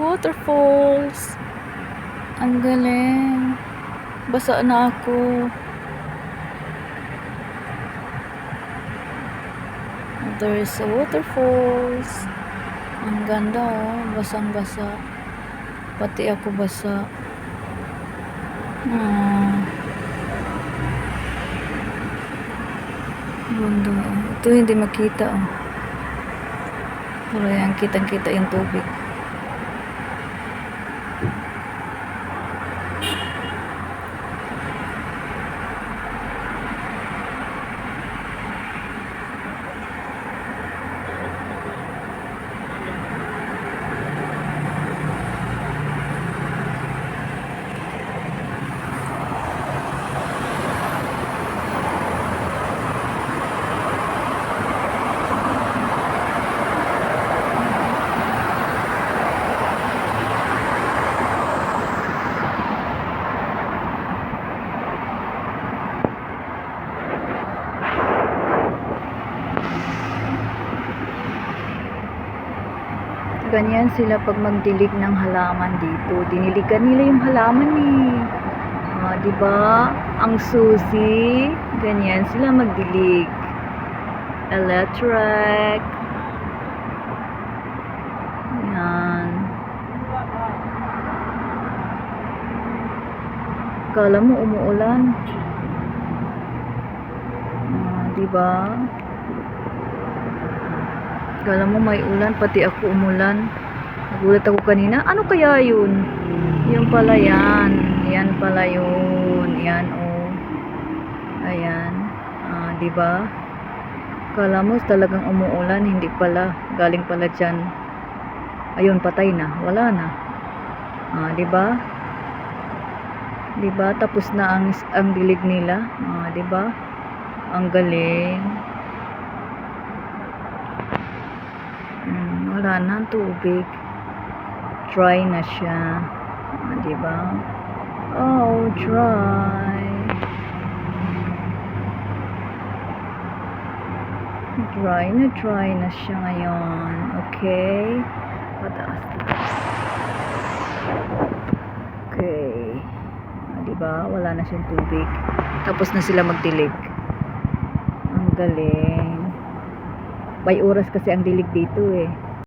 waterfalls. Ang galing. Basa na ako. There is a waterfalls. Ang ganda oh. Basang-basa. Pati ako basa. Ah. Ganda oh. Ito hindi makita oh. Pero yan, kitang-kita yung tubig. Ganyan sila pag magdilig ng halaman dito. Diniligan nila yung halaman eh. 'di ba? Ang susi, ganyan sila magdilig. Electric. Yan. Kala mo umuulan. 'di ba? Kala mo may ulan, pati ako umulan. Nagulat ako kanina. Ano kaya yun? Yung pala yan. Yan pala yun. Yan oh. Ayan. Ah, 'di ba? Kala mo talagang umuulan, hindi pala. Galing pala diyan. Ayun, patay na. Wala na. Ah, 'di ba? 'Di ba? Tapos na ang ang dilig nila. Ah, 'di ba? Ang galing. Wala na ang tubig. Dry na siya. Ah, di ba? Oh, dry. Dry na dry na siya ngayon. Okay? Pataas. Okay. Ah, di ba? Wala na siyang tubig. Tapos na sila magdilig. Ang galing. By oras kasi ang dilig dito eh.